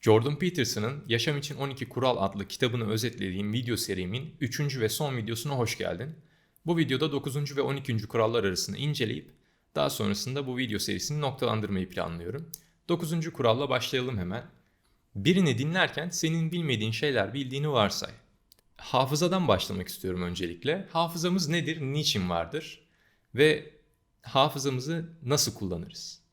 Jordan Peterson'ın Yaşam İçin 12 Kural adlı kitabını özetlediğim video serimin 3. ve son videosuna hoş geldin. Bu videoda 9. ve 12. kurallar arasını inceleyip daha sonrasında bu video serisini noktalandırmayı planlıyorum. 9. kuralla başlayalım hemen. Birini dinlerken senin bilmediğin şeyler bildiğini varsay. Hafızadan başlamak istiyorum öncelikle. Hafızamız nedir, niçin vardır ve hafızamızı nasıl kullanırız?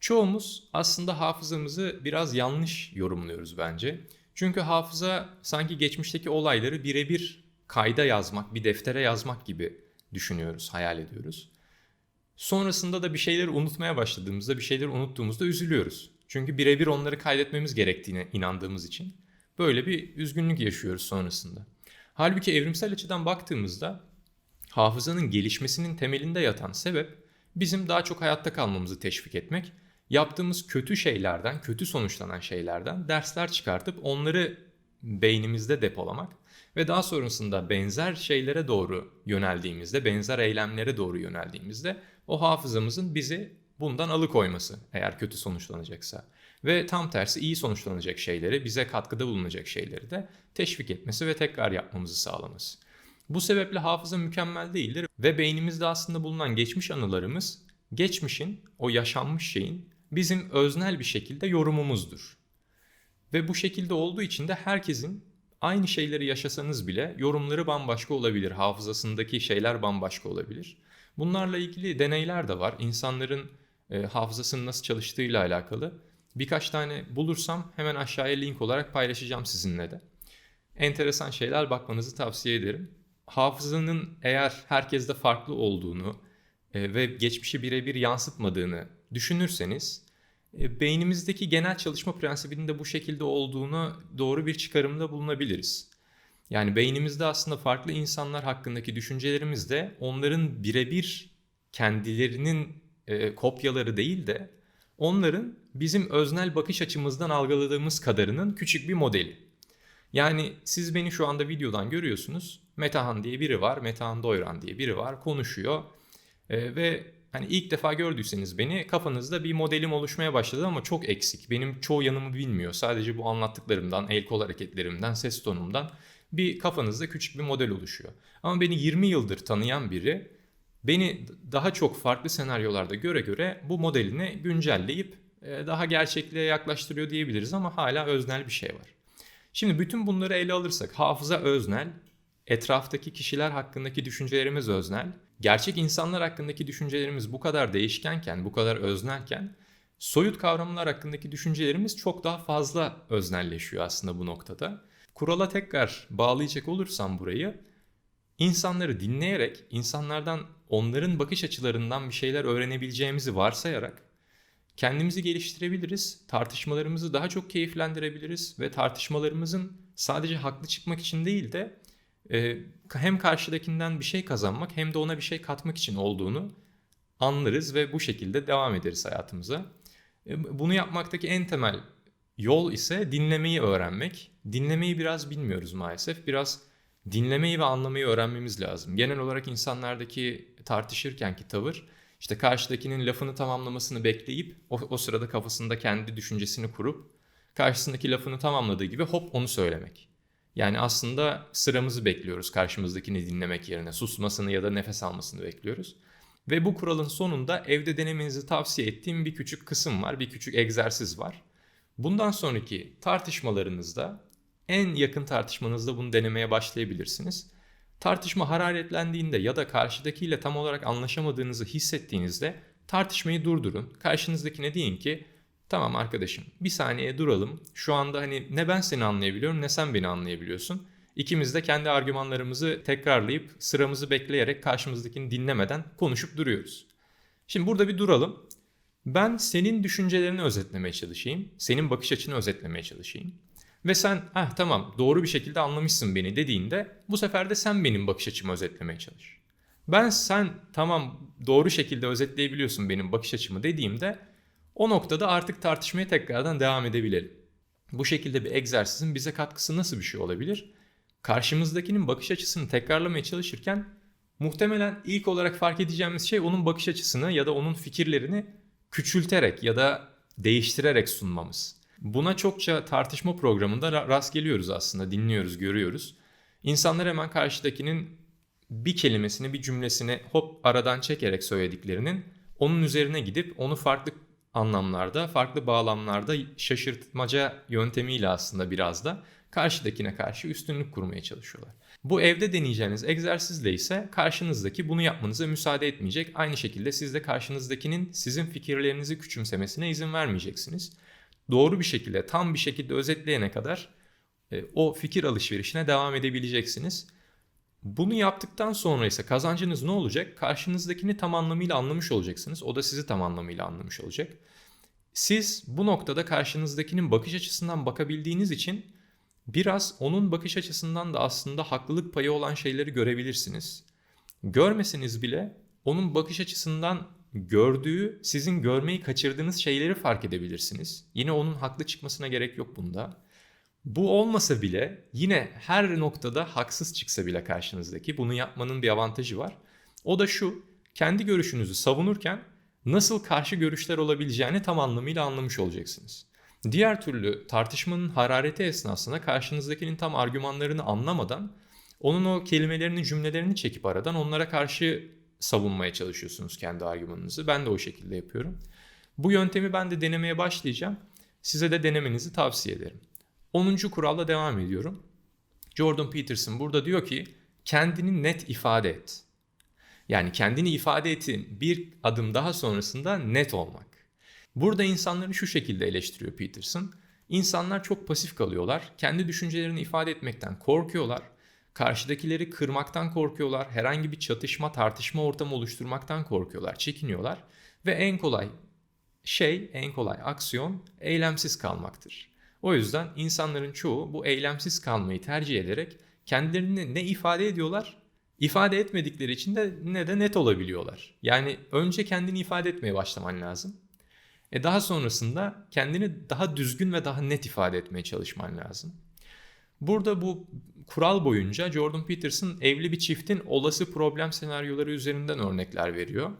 Çoğumuz aslında hafızamızı biraz yanlış yorumluyoruz bence. Çünkü hafıza sanki geçmişteki olayları birebir kayda yazmak, bir deftere yazmak gibi düşünüyoruz, hayal ediyoruz. Sonrasında da bir şeyleri unutmaya başladığımızda, bir şeyleri unuttuğumuzda üzülüyoruz. Çünkü birebir onları kaydetmemiz gerektiğine inandığımız için böyle bir üzgünlük yaşıyoruz sonrasında. Halbuki evrimsel açıdan baktığımızda hafızanın gelişmesinin temelinde yatan sebep bizim daha çok hayatta kalmamızı teşvik etmek, yaptığımız kötü şeylerden, kötü sonuçlanan şeylerden dersler çıkartıp onları beynimizde depolamak ve daha sonrasında benzer şeylere doğru yöneldiğimizde, benzer eylemlere doğru yöneldiğimizde o hafızamızın bizi bundan alıkoyması eğer kötü sonuçlanacaksa ve tam tersi iyi sonuçlanacak şeyleri, bize katkıda bulunacak şeyleri de teşvik etmesi ve tekrar yapmamızı sağlaması. Bu sebeple hafıza mükemmel değildir ve beynimizde aslında bulunan geçmiş anılarımız geçmişin, o yaşanmış şeyin bizim öznel bir şekilde yorumumuzdur. Ve bu şekilde olduğu için de herkesin aynı şeyleri yaşasanız bile yorumları bambaşka olabilir. Hafızasındaki şeyler bambaşka olabilir. Bunlarla ilgili deneyler de var. İnsanların e, hafızasının nasıl çalıştığıyla alakalı. Birkaç tane bulursam hemen aşağıya link olarak paylaşacağım sizinle de. Enteresan şeyler bakmanızı tavsiye ederim. Hafızanın eğer herkeste farklı olduğunu e, ve geçmişi birebir yansıtmadığını düşünürseniz e, beynimizdeki genel çalışma prensibinin de bu şekilde olduğunu doğru bir çıkarımda bulunabiliriz. Yani beynimizde aslında farklı insanlar hakkındaki düşüncelerimiz de onların birebir kendilerinin e, kopyaları değil de onların bizim öznel bakış açımızdan algıladığımız kadarının küçük bir modeli. Yani siz beni şu anda videodan görüyorsunuz. Metahan diye biri var, Metahan Doyran diye biri var, konuşuyor. E, ve hani ilk defa gördüyseniz beni kafanızda bir modelim oluşmaya başladı ama çok eksik. Benim çoğu yanımı bilmiyor. Sadece bu anlattıklarımdan, el kol hareketlerimden, ses tonumdan bir kafanızda küçük bir model oluşuyor. Ama beni 20 yıldır tanıyan biri beni daha çok farklı senaryolarda göre göre bu modelini güncelleyip e, daha gerçekliğe yaklaştırıyor diyebiliriz ama hala öznel bir şey var. Şimdi bütün bunları ele alırsak hafıza öznel, etraftaki kişiler hakkındaki düşüncelerimiz öznel, gerçek insanlar hakkındaki düşüncelerimiz bu kadar değişkenken, bu kadar öznelken soyut kavramlar hakkındaki düşüncelerimiz çok daha fazla öznelleşiyor aslında bu noktada. Kurala tekrar bağlayacak olursam burayı, insanları dinleyerek, insanlardan onların bakış açılarından bir şeyler öğrenebileceğimizi varsayarak kendimizi geliştirebiliriz, tartışmalarımızı daha çok keyiflendirebiliriz ve tartışmalarımızın sadece haklı çıkmak için değil de e, hem karşıdakinden bir şey kazanmak hem de ona bir şey katmak için olduğunu anlarız ve bu şekilde devam ederiz hayatımıza. E, bunu yapmaktaki en temel yol ise dinlemeyi öğrenmek. Dinlemeyi biraz bilmiyoruz maalesef. Biraz dinlemeyi ve anlamayı öğrenmemiz lazım. Genel olarak insanlardaki tartışırkenki tavır işte karşıdakinin lafını tamamlamasını bekleyip o, o sırada kafasında kendi düşüncesini kurup karşısındaki lafını tamamladığı gibi hop onu söylemek. Yani aslında sıramızı bekliyoruz karşımızdakini dinlemek yerine susmasını ya da nefes almasını bekliyoruz. Ve bu kuralın sonunda evde denemenizi tavsiye ettiğim bir küçük kısım var, bir küçük egzersiz var. Bundan sonraki tartışmalarınızda en yakın tartışmanızda bunu denemeye başlayabilirsiniz. Tartışma hararetlendiğinde ya da karşıdakiyle tam olarak anlaşamadığınızı hissettiğinizde tartışmayı durdurun. Karşınızdakine deyin ki tamam arkadaşım bir saniye duralım. Şu anda hani ne ben seni anlayabiliyorum ne sen beni anlayabiliyorsun. İkimiz de kendi argümanlarımızı tekrarlayıp sıramızı bekleyerek karşımızdakini dinlemeden konuşup duruyoruz. Şimdi burada bir duralım. Ben senin düşüncelerini özetlemeye çalışayım. Senin bakış açını özetlemeye çalışayım. Ve sen ah tamam doğru bir şekilde anlamışsın beni dediğinde bu sefer de sen benim bakış açımı özetlemeye çalış. Ben sen tamam doğru şekilde özetleyebiliyorsun benim bakış açımı dediğimde o noktada artık tartışmaya tekrardan devam edebilelim. Bu şekilde bir egzersizin bize katkısı nasıl bir şey olabilir? Karşımızdakinin bakış açısını tekrarlamaya çalışırken muhtemelen ilk olarak fark edeceğimiz şey onun bakış açısını ya da onun fikirlerini küçülterek ya da değiştirerek sunmamız. Buna çokça tartışma programında ra- rast geliyoruz aslında, dinliyoruz, görüyoruz. İnsanlar hemen karşıdakinin bir kelimesini, bir cümlesini hop aradan çekerek söylediklerinin onun üzerine gidip onu farklı anlamlarda, farklı bağlamlarda şaşırtmaca yöntemiyle aslında biraz da karşıdakine karşı üstünlük kurmaya çalışıyorlar. Bu evde deneyeceğiniz egzersizle ise karşınızdaki bunu yapmanıza müsaade etmeyecek. Aynı şekilde siz de karşınızdakinin sizin fikirlerinizi küçümsemesine izin vermeyeceksiniz. Doğru bir şekilde, tam bir şekilde özetleyene kadar e, o fikir alışverişine devam edebileceksiniz. Bunu yaptıktan sonra ise kazancınız ne olacak? Karşınızdakini tam anlamıyla anlamış olacaksınız. O da sizi tam anlamıyla anlamış olacak. Siz bu noktada karşınızdakinin bakış açısından bakabildiğiniz için biraz onun bakış açısından da aslında haklılık payı olan şeyleri görebilirsiniz. Görmeseniz bile onun bakış açısından gördüğü, sizin görmeyi kaçırdığınız şeyleri fark edebilirsiniz. Yine onun haklı çıkmasına gerek yok bunda. Bu olmasa bile yine her noktada haksız çıksa bile karşınızdaki bunu yapmanın bir avantajı var. O da şu, kendi görüşünüzü savunurken nasıl karşı görüşler olabileceğini tam anlamıyla anlamış olacaksınız. Diğer türlü tartışmanın harareti esnasında karşınızdakinin tam argümanlarını anlamadan onun o kelimelerini cümlelerini çekip aradan onlara karşı savunmaya çalışıyorsunuz kendi argümanınızı. Ben de o şekilde yapıyorum. Bu yöntemi ben de denemeye başlayacağım. Size de denemenizi tavsiye ederim. 10. kuralla devam ediyorum. Jordan Peterson burada diyor ki kendini net ifade et. Yani kendini ifade etin bir adım daha sonrasında net olmak. Burada insanları şu şekilde eleştiriyor Peterson. İnsanlar çok pasif kalıyorlar. Kendi düşüncelerini ifade etmekten korkuyorlar. Karşıdakileri kırmaktan korkuyorlar. Herhangi bir çatışma, tartışma ortamı oluşturmaktan korkuyorlar, çekiniyorlar. Ve en kolay şey, en kolay aksiyon eylemsiz kalmaktır. O yüzden insanların çoğu bu eylemsiz kalmayı tercih ederek kendilerini ne ifade ediyorlar, ifade etmedikleri için de ne de net olabiliyorlar. Yani önce kendini ifade etmeye başlaman lazım. E daha sonrasında kendini daha düzgün ve daha net ifade etmeye çalışman lazım. Burada bu kural boyunca Jordan Peterson evli bir çiftin olası problem senaryoları üzerinden örnekler veriyor.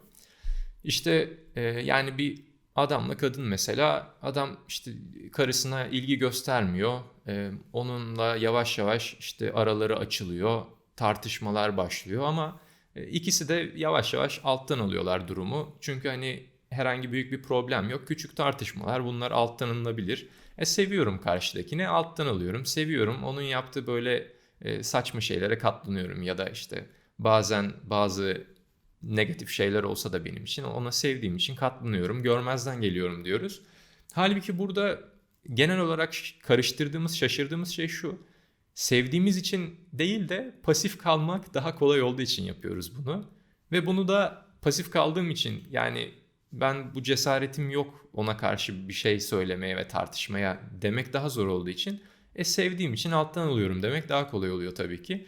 İşte e, yani bir adamla kadın mesela adam işte karısına ilgi göstermiyor. E, onunla yavaş yavaş işte araları açılıyor, tartışmalar başlıyor ama e, ikisi de yavaş yavaş alttan alıyorlar durumu. Çünkü hani herhangi büyük bir problem yok. Küçük tartışmalar bunlar alttan alınabilir. E seviyorum karşıdakini alttan alıyorum. Seviyorum onun yaptığı böyle e, saçma şeylere katlanıyorum ya da işte bazen bazı negatif şeyler olsa da benim için ona sevdiğim için katlanıyorum. Görmezden geliyorum diyoruz. Halbuki burada genel olarak karıştırdığımız, şaşırdığımız şey şu. Sevdiğimiz için değil de pasif kalmak daha kolay olduğu için yapıyoruz bunu. Ve bunu da pasif kaldığım için yani ben bu cesaretim yok ona karşı bir şey söylemeye ve tartışmaya demek daha zor olduğu için e sevdiğim için alttan alıyorum demek daha kolay oluyor tabii ki.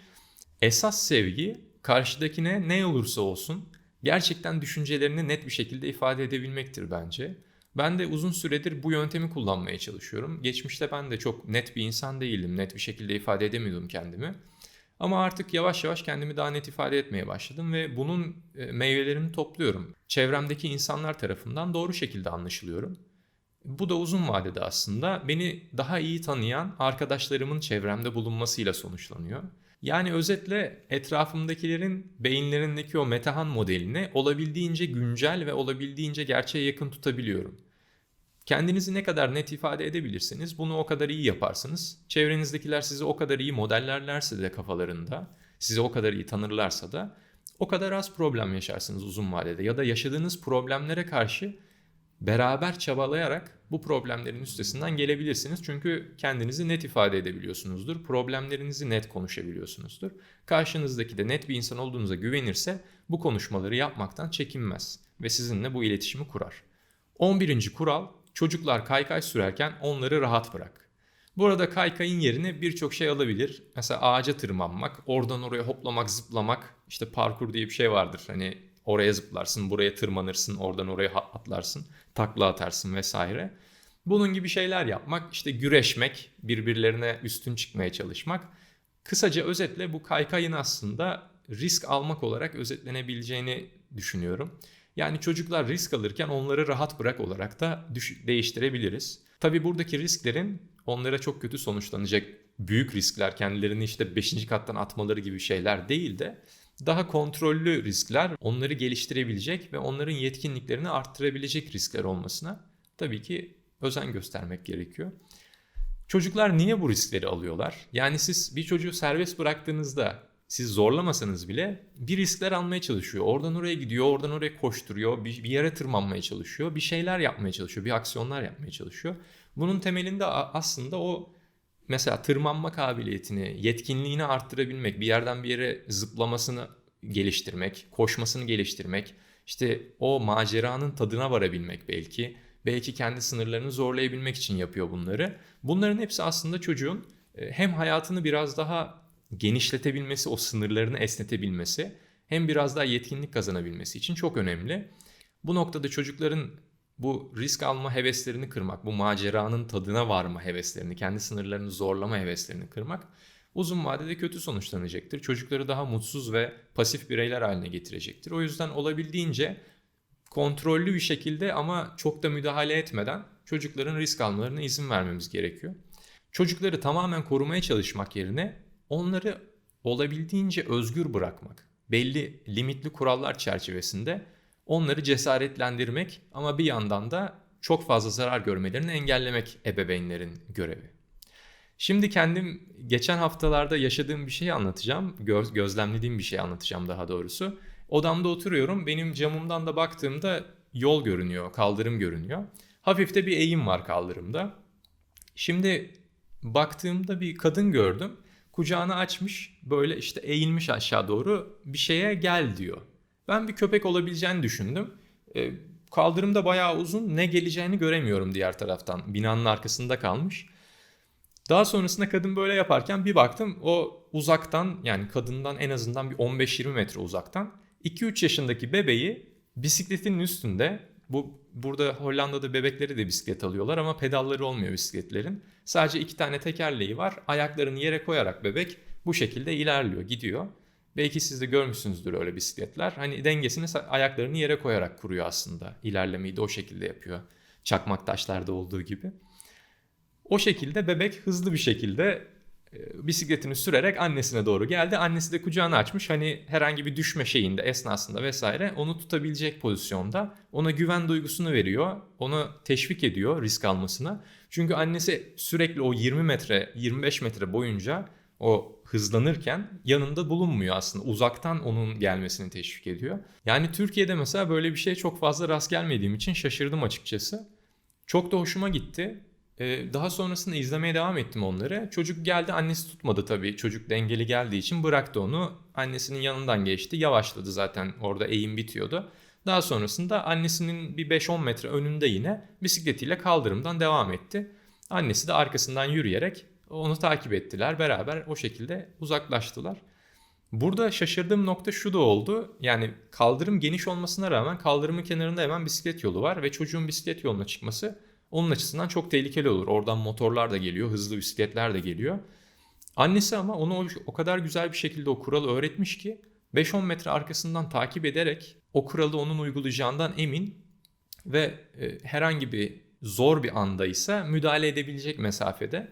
Esas sevgi karşıdakine ne olursa olsun gerçekten düşüncelerini net bir şekilde ifade edebilmektir bence. Ben de uzun süredir bu yöntemi kullanmaya çalışıyorum. Geçmişte ben de çok net bir insan değildim. Net bir şekilde ifade edemiyordum kendimi. Ama artık yavaş yavaş kendimi daha net ifade etmeye başladım ve bunun e, meyvelerini topluyorum. Çevremdeki insanlar tarafından doğru şekilde anlaşılıyorum. Bu da uzun vadede aslında beni daha iyi tanıyan arkadaşlarımın çevremde bulunmasıyla sonuçlanıyor. Yani özetle etrafımdakilerin beyinlerindeki o Metahan modelini olabildiğince güncel ve olabildiğince gerçeğe yakın tutabiliyorum. Kendinizi ne kadar net ifade edebilirsiniz bunu o kadar iyi yaparsınız. Çevrenizdekiler sizi o kadar iyi modellerlerse de kafalarında, sizi o kadar iyi tanırlarsa da o kadar az problem yaşarsınız uzun vadede. Ya da yaşadığınız problemlere karşı beraber çabalayarak bu problemlerin üstesinden gelebilirsiniz. Çünkü kendinizi net ifade edebiliyorsunuzdur. Problemlerinizi net konuşabiliyorsunuzdur. Karşınızdaki de net bir insan olduğunuza güvenirse bu konuşmaları yapmaktan çekinmez ve sizinle bu iletişimi kurar. 11. kural Çocuklar kaykay sürerken onları rahat bırak. Burada kaykayın yerine birçok şey alabilir. Mesela ağaca tırmanmak, oradan oraya hoplamak, zıplamak. İşte parkur diye bir şey vardır. Hani oraya zıplarsın, buraya tırmanırsın, oradan oraya atlarsın, takla atarsın vesaire. Bunun gibi şeyler yapmak, işte güreşmek, birbirlerine üstün çıkmaya çalışmak. Kısaca özetle bu kaykayın aslında risk almak olarak özetlenebileceğini düşünüyorum. Yani çocuklar risk alırken onları rahat bırak olarak da değiştirebiliriz. Tabi buradaki risklerin onlara çok kötü sonuçlanacak büyük riskler, kendilerini işte 5. kattan atmaları gibi şeyler değil de daha kontrollü riskler, onları geliştirebilecek ve onların yetkinliklerini arttırabilecek riskler olmasına tabii ki özen göstermek gerekiyor. Çocuklar niye bu riskleri alıyorlar? Yani siz bir çocuğu serbest bıraktığınızda siz zorlamasanız bile bir riskler almaya çalışıyor. Oradan oraya gidiyor, oradan oraya koşturuyor, bir, bir yere tırmanmaya çalışıyor, bir şeyler yapmaya çalışıyor, bir aksiyonlar yapmaya çalışıyor. Bunun temelinde aslında o mesela tırmanma kabiliyetini, yetkinliğini arttırabilmek, bir yerden bir yere zıplamasını geliştirmek, koşmasını geliştirmek, işte o maceranın tadına varabilmek belki, belki kendi sınırlarını zorlayabilmek için yapıyor bunları. Bunların hepsi aslında çocuğun e, hem hayatını biraz daha genişletebilmesi, o sınırlarını esnetebilmesi, hem biraz daha yetkinlik kazanabilmesi için çok önemli. Bu noktada çocukların bu risk alma heveslerini kırmak, bu maceranın tadına varma heveslerini, kendi sınırlarını zorlama heveslerini kırmak uzun vadede kötü sonuçlanacaktır. Çocukları daha mutsuz ve pasif bireyler haline getirecektir. O yüzden olabildiğince kontrollü bir şekilde ama çok da müdahale etmeden çocukların risk almalarına izin vermemiz gerekiyor. Çocukları tamamen korumaya çalışmak yerine onları olabildiğince özgür bırakmak, belli limitli kurallar çerçevesinde onları cesaretlendirmek ama bir yandan da çok fazla zarar görmelerini engellemek ebeveynlerin görevi. Şimdi kendim geçen haftalarda yaşadığım bir şeyi anlatacağım. Göz, gözlemlediğim bir şey anlatacağım daha doğrusu. Odamda oturuyorum. Benim camımdan da baktığımda yol görünüyor, kaldırım görünüyor. Hafif de bir eğim var kaldırımda. Şimdi baktığımda bir kadın gördüm. Kucağını açmış, böyle işte eğilmiş aşağı doğru bir şeye gel diyor. Ben bir köpek olabileceğini düşündüm. E, kaldırımda bayağı uzun, ne geleceğini göremiyorum diğer taraftan. Binanın arkasında kalmış. Daha sonrasında kadın böyle yaparken bir baktım o uzaktan yani kadından en azından bir 15-20 metre uzaktan 2-3 yaşındaki bebeği bisikletin üstünde bu burada Hollanda'da bebekleri de bisiklet alıyorlar ama pedalları olmuyor bisikletlerin. Sadece iki tane tekerleği var. Ayaklarını yere koyarak bebek bu şekilde ilerliyor, gidiyor. Belki siz de görmüşsünüzdür öyle bisikletler. Hani dengesini ayaklarını yere koyarak kuruyor aslında. İlerlemeyi de o şekilde yapıyor. Çakmak taşlarda olduğu gibi. O şekilde bebek hızlı bir şekilde e, bisikletini sürerek annesine doğru geldi. Annesi de kucağını açmış. Hani herhangi bir düşme şeyinde esnasında vesaire onu tutabilecek pozisyonda. Ona güven duygusunu veriyor. Onu teşvik ediyor risk almasına. Çünkü annesi sürekli o 20 metre 25 metre boyunca o hızlanırken yanında bulunmuyor aslında. Uzaktan onun gelmesini teşvik ediyor. Yani Türkiye'de mesela böyle bir şeye çok fazla rast gelmediğim için şaşırdım açıkçası. Çok da hoşuma gitti. Ee, daha sonrasında izlemeye devam ettim onları. Çocuk geldi annesi tutmadı tabii. Çocuk dengeli geldiği için bıraktı onu. Annesinin yanından geçti. Yavaşladı zaten orada eğim bitiyordu. Daha sonrasında annesinin bir 5-10 metre önünde yine bisikletiyle kaldırımdan devam etti. Annesi de arkasından yürüyerek onu takip ettiler. Beraber o şekilde uzaklaştılar. Burada şaşırdığım nokta şu da oldu. Yani kaldırım geniş olmasına rağmen kaldırımın kenarında hemen bisiklet yolu var ve çocuğun bisiklet yoluna çıkması onun açısından çok tehlikeli olur. Oradan motorlar da geliyor, hızlı bisikletler de geliyor. Annesi ama onu o kadar güzel bir şekilde o kuralı öğretmiş ki 5-10 metre arkasından takip ederek o kuralı onun uygulayacağından emin ve e, herhangi bir zor bir anda ise müdahale edebilecek mesafede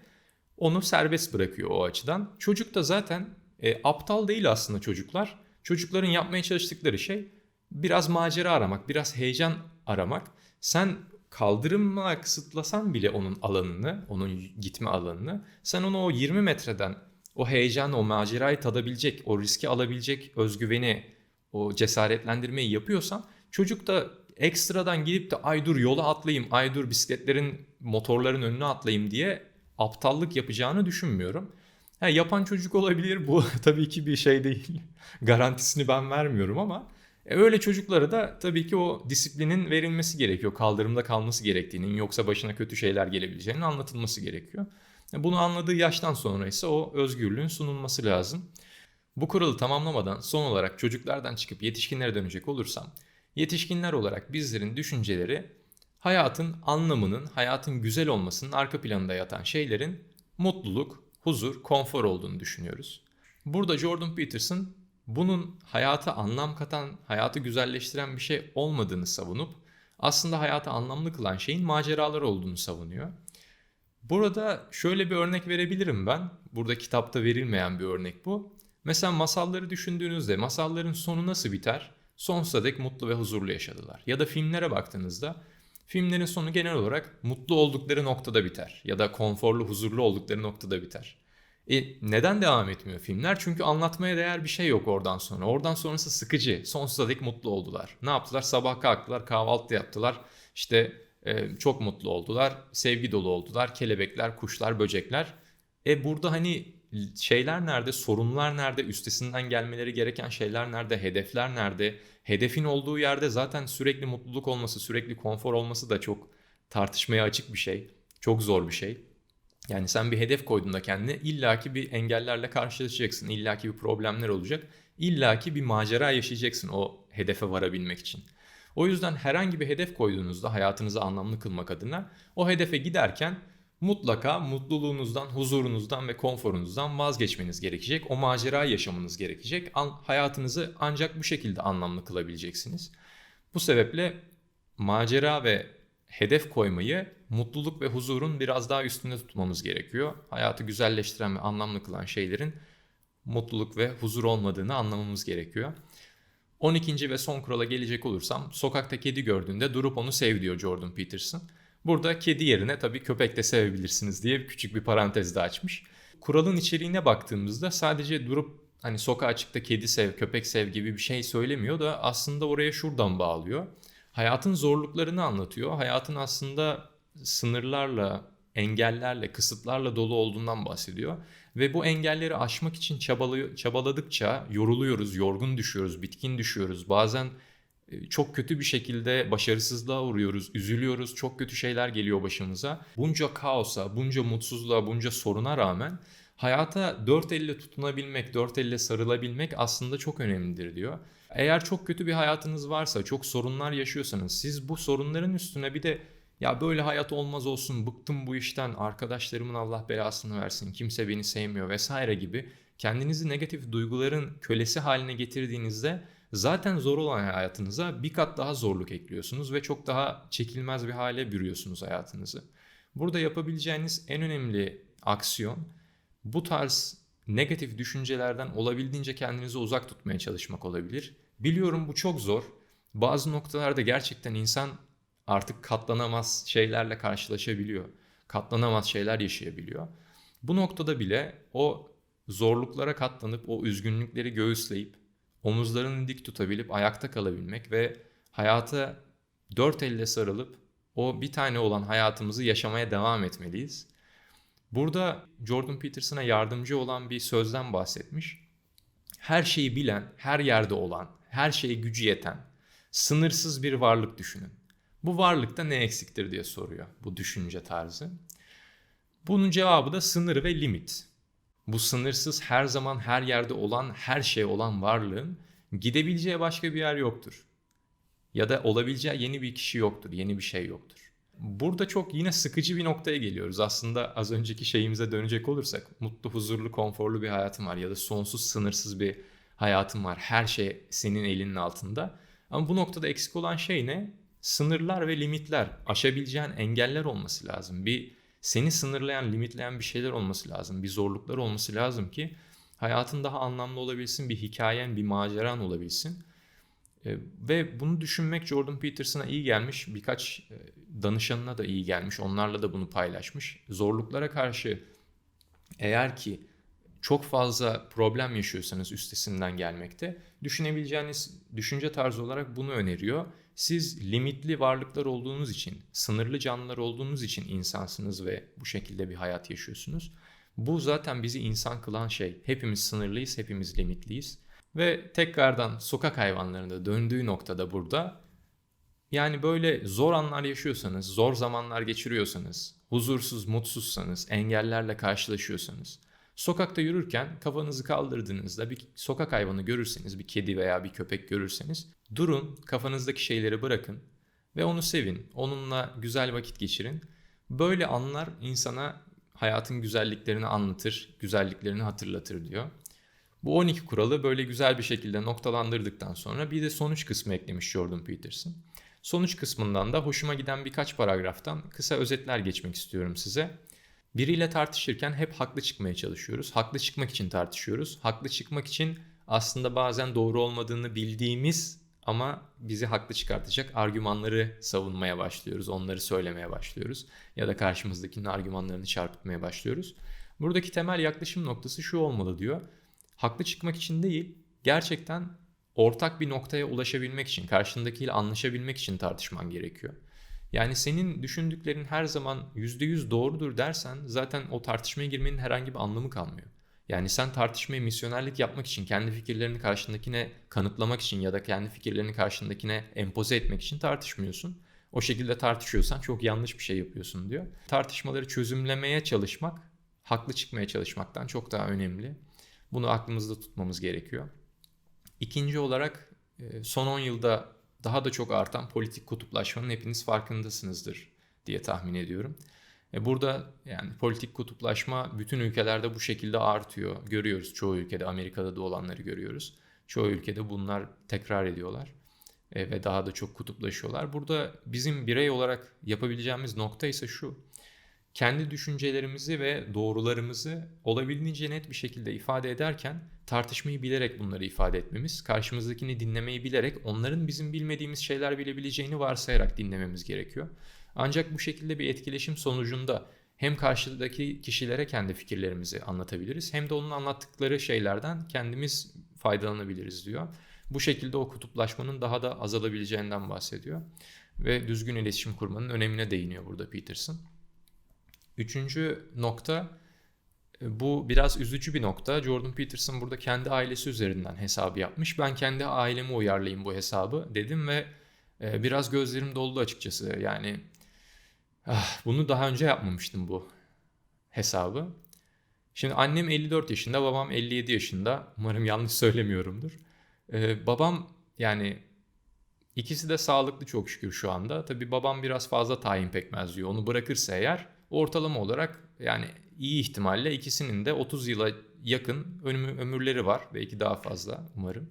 onu serbest bırakıyor o açıdan. Çocuk da zaten e, aptal değil aslında çocuklar. Çocukların yapmaya çalıştıkları şey biraz macera aramak, biraz heyecan aramak. Sen kaldırımla kısıtlasan bile onun alanını, onun gitme alanını sen onu o 20 metreden o heyecanı, o macerayı tadabilecek, o riski alabilecek özgüveni, o cesaretlendirmeyi yapıyorsan çocuk da ekstradan gidip de ay dur yola atlayayım, ay dur bisikletlerin, motorların önüne atlayayım diye aptallık yapacağını düşünmüyorum. Ha, yapan çocuk olabilir bu tabii ki bir şey değil. Garantisini ben vermiyorum ama e öyle çocuklara da tabii ki o disiplinin verilmesi gerekiyor. Kaldırımda kalması gerektiğinin yoksa başına kötü şeyler gelebileceğinin anlatılması gerekiyor. E bunu anladığı yaştan sonra ise o özgürlüğün sunulması lazım. Bu kuralı tamamlamadan son olarak çocuklardan çıkıp yetişkinlere dönecek olursam, yetişkinler olarak bizlerin düşünceleri hayatın anlamının, hayatın güzel olmasının arka planında yatan şeylerin mutluluk, huzur, konfor olduğunu düşünüyoruz. Burada Jordan Peterson bunun hayata anlam katan, hayatı güzelleştiren bir şey olmadığını savunup aslında hayatı anlamlı kılan şeyin maceralar olduğunu savunuyor. Burada şöyle bir örnek verebilirim ben. Burada kitapta verilmeyen bir örnek bu. Mesela masalları düşündüğünüzde masalların sonu nasıl biter? Sonsuza dek mutlu ve huzurlu yaşadılar. Ya da filmlere baktığınızda filmlerin sonu genel olarak mutlu oldukları noktada biter. Ya da konforlu, huzurlu oldukları noktada biter. E, neden devam etmiyor filmler? Çünkü anlatmaya değer bir şey yok oradan sonra. Oradan sonrası sıkıcı. Sonsuza dek mutlu oldular. Ne yaptılar? Sabah kalktılar, kahvaltı yaptılar. İşte e, çok mutlu oldular. Sevgi dolu oldular. Kelebekler, kuşlar, böcekler. E burada hani şeyler nerede? Sorunlar nerede? Üstesinden gelmeleri gereken şeyler nerede? Hedefler nerede? Hedefin olduğu yerde zaten sürekli mutluluk olması, sürekli konfor olması da çok tartışmaya açık bir şey. Çok zor bir şey. Yani sen bir hedef koyduğunda kendine illaki bir engellerle karşılaşacaksın. illaki bir problemler olacak. illaki bir macera yaşayacaksın o hedefe varabilmek için. O yüzden herhangi bir hedef koyduğunuzda hayatınızı anlamlı kılmak adına o hedefe giderken mutlaka mutluluğunuzdan, huzurunuzdan ve konforunuzdan vazgeçmeniz gerekecek. O macerayı yaşamanız gerekecek. Hayatınızı ancak bu şekilde anlamlı kılabileceksiniz. Bu sebeple macera ve hedef koymayı mutluluk ve huzurun biraz daha üstünde tutmamız gerekiyor. Hayatı güzelleştiren ve anlamlı kılan şeylerin mutluluk ve huzur olmadığını anlamamız gerekiyor. 12. ve son kurala gelecek olursam sokakta kedi gördüğünde durup onu sev diyor Jordan Peterson. Burada kedi yerine tabii köpek de sevebilirsiniz diye küçük bir parantez de açmış. Kuralın içeriğine baktığımızda sadece durup hani sokağa açıkta kedi sev, köpek sev gibi bir şey söylemiyor da aslında oraya şuradan bağlıyor. Hayatın zorluklarını anlatıyor. Hayatın aslında sınırlarla, engellerle, kısıtlarla dolu olduğundan bahsediyor. Ve bu engelleri aşmak için çabaladıkça yoruluyoruz, yorgun düşüyoruz, bitkin düşüyoruz. Bazen çok kötü bir şekilde başarısızlığa uğruyoruz, üzülüyoruz, çok kötü şeyler geliyor başımıza. Bunca kaosa, bunca mutsuzluğa, bunca soruna rağmen hayata dört elle tutunabilmek, dört elle sarılabilmek aslında çok önemlidir diyor. Eğer çok kötü bir hayatınız varsa, çok sorunlar yaşıyorsanız siz bu sorunların üstüne bir de ya böyle hayat olmaz olsun, bıktım bu işten, arkadaşlarımın Allah belasını versin, kimse beni sevmiyor vesaire gibi kendinizi negatif duyguların kölesi haline getirdiğinizde zaten zor olan hayatınıza bir kat daha zorluk ekliyorsunuz ve çok daha çekilmez bir hale bürüyorsunuz hayatınızı. Burada yapabileceğiniz en önemli aksiyon bu tarz negatif düşüncelerden olabildiğince kendinizi uzak tutmaya çalışmak olabilir. Biliyorum bu çok zor. Bazı noktalarda gerçekten insan artık katlanamaz şeylerle karşılaşabiliyor. Katlanamaz şeyler yaşayabiliyor. Bu noktada bile o zorluklara katlanıp o üzgünlükleri göğüsleyip omuzlarını dik tutabilip ayakta kalabilmek ve hayata dört elle sarılıp o bir tane olan hayatımızı yaşamaya devam etmeliyiz. Burada Jordan Peterson'a yardımcı olan bir sözden bahsetmiş. Her şeyi bilen, her yerde olan, her şeye gücü yeten, sınırsız bir varlık düşünün. Bu varlıkta ne eksiktir diye soruyor bu düşünce tarzı. Bunun cevabı da sınır ve limit. Bu sınırsız her zaman her yerde olan her şey olan varlığın gidebileceği başka bir yer yoktur. Ya da olabileceği yeni bir kişi yoktur, yeni bir şey yoktur. Burada çok yine sıkıcı bir noktaya geliyoruz. Aslında az önceki şeyimize dönecek olursak mutlu, huzurlu, konforlu bir hayatım var ya da sonsuz, sınırsız bir hayatım var. Her şey senin elinin altında. Ama bu noktada eksik olan şey ne? Sınırlar ve limitler, aşabileceğin engeller olması lazım. Bir seni sınırlayan, limitleyen bir şeyler olması lazım. Bir zorluklar olması lazım ki hayatın daha anlamlı olabilsin, bir hikayen, bir maceran olabilsin. E, ve bunu düşünmek Jordan Peterson'a iyi gelmiş. Birkaç e, danışanına da iyi gelmiş. Onlarla da bunu paylaşmış. Zorluklara karşı eğer ki çok fazla problem yaşıyorsanız üstesinden gelmekte düşünebileceğiniz düşünce tarzı olarak bunu öneriyor. Siz limitli varlıklar olduğunuz için, sınırlı canlılar olduğunuz için insansınız ve bu şekilde bir hayat yaşıyorsunuz. Bu zaten bizi insan kılan şey. Hepimiz sınırlıyız, hepimiz limitliyiz. Ve tekrardan sokak hayvanlarında döndüğü noktada burada yani böyle zor anlar yaşıyorsanız, zor zamanlar geçiriyorsanız, huzursuz, mutsuzsanız, engellerle karşılaşıyorsanız, sokakta yürürken kafanızı kaldırdığınızda bir sokak hayvanı görürseniz, bir kedi veya bir köpek görürseniz, durun, kafanızdaki şeyleri bırakın ve onu sevin, onunla güzel vakit geçirin. Böyle anlar insana hayatın güzelliklerini anlatır, güzelliklerini hatırlatır diyor. Bu 12 kuralı böyle güzel bir şekilde noktalandırdıktan sonra bir de sonuç kısmı eklemiş Jordan Peterson. Sonuç kısmından da hoşuma giden birkaç paragraftan kısa özetler geçmek istiyorum size. Biriyle tartışırken hep haklı çıkmaya çalışıyoruz. Haklı çıkmak için tartışıyoruz. Haklı çıkmak için aslında bazen doğru olmadığını bildiğimiz ama bizi haklı çıkartacak argümanları savunmaya başlıyoruz. Onları söylemeye başlıyoruz. Ya da karşımızdakinin argümanlarını çarpıtmaya başlıyoruz. Buradaki temel yaklaşım noktası şu olmalı diyor. Haklı çıkmak için değil, gerçekten ortak bir noktaya ulaşabilmek için, karşındakiyle anlaşabilmek için tartışman gerekiyor. Yani senin düşündüklerin her zaman %100 doğrudur dersen zaten o tartışmaya girmenin herhangi bir anlamı kalmıyor. Yani sen tartışmaya misyonerlik yapmak için, kendi fikirlerini karşındakine kanıtlamak için ya da kendi fikirlerini karşındakine empoze etmek için tartışmıyorsun. O şekilde tartışıyorsan çok yanlış bir şey yapıyorsun diyor. Tartışmaları çözümlemeye çalışmak, haklı çıkmaya çalışmaktan çok daha önemli. Bunu aklımızda tutmamız gerekiyor. İkinci olarak e, son 10 yılda daha da çok artan politik kutuplaşmanın hepiniz farkındasınızdır diye tahmin ediyorum. E, burada yani politik kutuplaşma bütün ülkelerde bu şekilde artıyor. Görüyoruz çoğu ülkede Amerika'da da olanları görüyoruz. Çoğu ülkede bunlar tekrar ediyorlar e, ve daha da çok kutuplaşıyorlar. Burada bizim birey olarak yapabileceğimiz nokta ise şu kendi düşüncelerimizi ve doğrularımızı olabildiğince net bir şekilde ifade ederken tartışmayı bilerek bunları ifade etmemiz, karşımızdakini dinlemeyi bilerek onların bizim bilmediğimiz şeyler bilebileceğini varsayarak dinlememiz gerekiyor. Ancak bu şekilde bir etkileşim sonucunda hem karşıdaki kişilere kendi fikirlerimizi anlatabiliriz hem de onun anlattıkları şeylerden kendimiz faydalanabiliriz diyor. Bu şekilde o kutuplaşmanın daha da azalabileceğinden bahsediyor ve düzgün iletişim kurmanın önemine değiniyor burada Peterson. Üçüncü nokta e, bu biraz üzücü bir nokta. Jordan Peterson burada kendi ailesi üzerinden hesabı yapmış. Ben kendi aileme uyarlayayım bu hesabı dedim ve e, biraz gözlerim doldu açıkçası. Yani ah, bunu daha önce yapmamıştım bu hesabı. Şimdi annem 54 yaşında, babam 57 yaşında. Umarım yanlış söylemiyorumdur. Ee, babam yani ikisi de sağlıklı çok şükür şu anda. Tabii babam biraz fazla tayin pekmez diyor. Onu bırakırsa eğer ortalama olarak yani iyi ihtimalle ikisinin de 30 yıla yakın ömürleri var. Belki daha fazla umarım.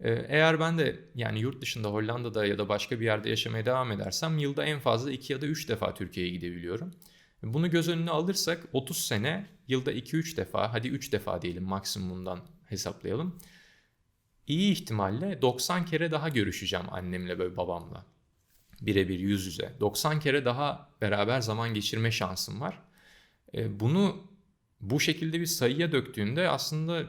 Ee, eğer ben de yani yurt dışında Hollanda'da ya da başka bir yerde yaşamaya devam edersem yılda en fazla 2 ya da 3 defa Türkiye'ye gidebiliyorum. Bunu göz önüne alırsak 30 sene yılda 2-3 defa hadi 3 defa diyelim maksimumdan hesaplayalım. İyi ihtimalle 90 kere daha görüşeceğim annemle ve babamla birebir yüz yüze 90 kere daha beraber zaman geçirme şansım var. E, bunu bu şekilde bir sayıya döktüğünde aslında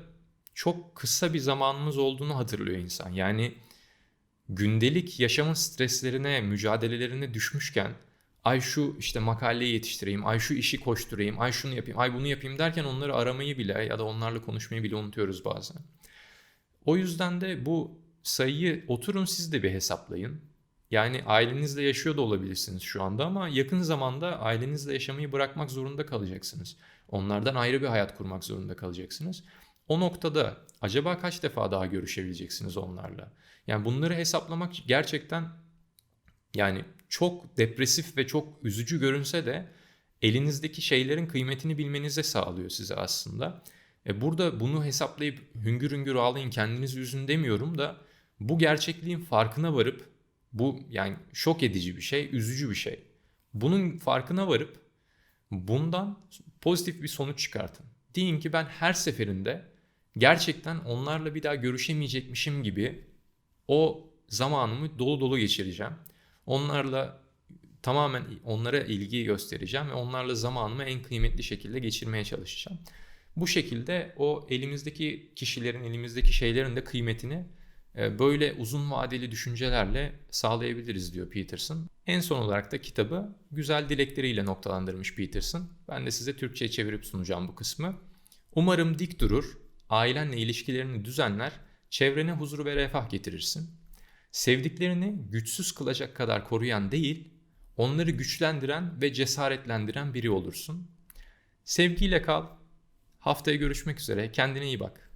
çok kısa bir zamanımız olduğunu hatırlıyor insan. Yani gündelik yaşamın streslerine, mücadelelerine düşmüşken ay şu işte makaleyi yetiştireyim, ay şu işi koşturayım, ay şunu yapayım, ay bunu yapayım derken onları aramayı bile ya da onlarla konuşmayı bile unutuyoruz bazen. O yüzden de bu sayıyı oturun siz de bir hesaplayın. Yani ailenizle yaşıyor da olabilirsiniz şu anda ama yakın zamanda ailenizle yaşamayı bırakmak zorunda kalacaksınız. Onlardan ayrı bir hayat kurmak zorunda kalacaksınız. O noktada acaba kaç defa daha görüşebileceksiniz onlarla? Yani bunları hesaplamak gerçekten yani çok depresif ve çok üzücü görünse de elinizdeki şeylerin kıymetini bilmenize sağlıyor size aslında. E burada bunu hesaplayıp hüngür hüngür ağlayın kendinizi üzün demiyorum da bu gerçekliğin farkına varıp bu yani şok edici bir şey, üzücü bir şey. Bunun farkına varıp bundan pozitif bir sonuç çıkartın. Deyin ki ben her seferinde gerçekten onlarla bir daha görüşemeyecekmişim gibi o zamanımı dolu dolu geçireceğim. Onlarla tamamen onlara ilgi göstereceğim ve onlarla zamanımı en kıymetli şekilde geçirmeye çalışacağım. Bu şekilde o elimizdeki kişilerin, elimizdeki şeylerin de kıymetini e, böyle uzun vadeli düşüncelerle sağlayabiliriz diyor Peterson. En son olarak da kitabı güzel dilekleriyle noktalandırmış Peterson. Ben de size Türkçe'ye çevirip sunacağım bu kısmı. Umarım dik durur, ailenle ilişkilerini düzenler, çevrene huzur ve refah getirirsin. Sevdiklerini güçsüz kılacak kadar koruyan değil, onları güçlendiren ve cesaretlendiren biri olursun. Sevgiyle kal. Haftaya görüşmek üzere. Kendine iyi bak.